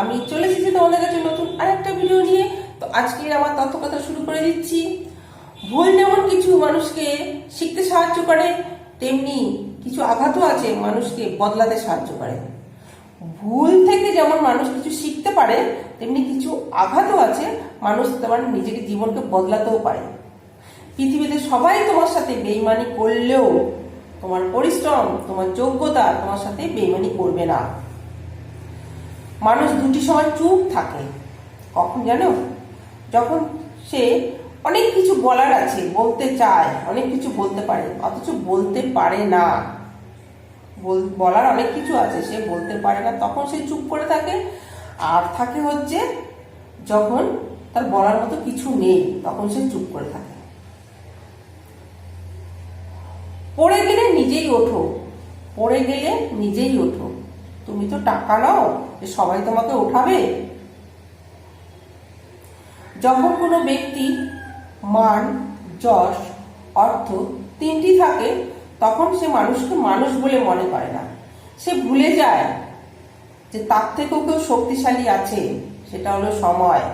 আমি চলে এসেছি তোমাদের কাছে নতুন আরেকটা ভিডিও নিয়ে। তো আজকে আমার তথ্য কথা শুরু করে দিচ্ছি। ভুল যেমন কিছু মানুষকে শিখতে সাহায্য করে, তেমনি কিছু আঘাতও আছে মানুষকে বদলাতে সাহায্য করে। ভুল থেকে যেমন মানুষ কিছু শিখতে পারে, তেমনি কিছু আঘাতও আছে, মানুষ তোমার নিজেকে জীবনকে বদলাতেও পারে। পৃথিবীতে সবাই তোমার সাথে বেইমানি করলেও তোমার পরিশ্রম, তোমার যোগ্যতা তোমার সাথে বেইমানি করবে না। মানুষ দুটি সময় চুপ থাকে। কখন জানো? যখন সে অনেক কিছু বলার আছে, বলতে চায়, অনেক কিছু বলতে পারে, অথচ বলতে পারে না। বল- বলার অনেক কিছু আছে, সে বলতে পারে না। তখন সে চুপ করে থাকে। আর থাকে হচ্ছে যখন তার বলার মতো কিছু নেই, তখন সে চুপ করে থাকে। পড়ে গেলে নিজেই ওঠো। পড়ে গেলে নিজেই ওঠো। তুমি তো টাকা নাও সবাই তোমাকে ওঠাবে। যখন কোনো ব্যক্তি মান, যশ, অর্থ তিনটি থাকে, তখন সে মানুষকে মানুষ বলে মনে করে না। সে ভুলে যায় যে তার থেকেও কেউ শক্তিশালী আছে, সেটা হলো সময়।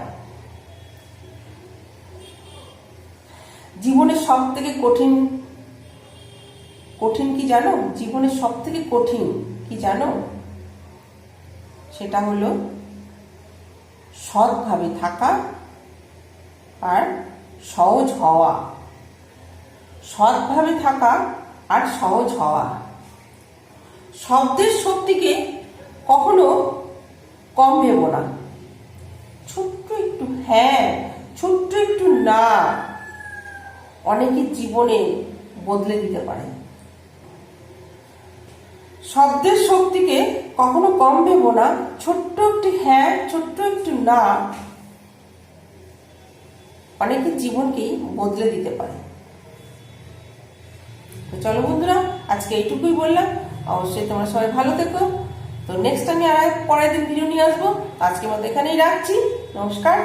জীবনের সব থেকে কঠিন কঠিন কি জানো? জীবনের সব থেকে কঠিন কি জানো? সেটা হলো সৎভাবে থাকা আর সহজ হওয়া। সৎভাবে থাকা আর সহজ হওয়া। শব্দের শক্তিকে কখনো কম ভেবো না। ছোট্ট একটু হ্যাঁ ছোট্ট একটু না। অনেকে জীবনে বদলে দিতে পারে। শব্দের শক্তিকে কখনো কম ভেবো না, ছোট্ট একটি হ্যাঁ ছোট্ট একটু না অনেকের জীবনকেই বদলে দিতে পারে। তো চলো বন্ধুরা, আজকে এইটুকুই বললাম। অবশ্যই তোমরা সবাই ভালো থেকো। তো নেক্সট আমি আর পরের দিন ভিডিও নিয়ে আসব। আজকে মতো এখানেই রাখছি। নমস্কার।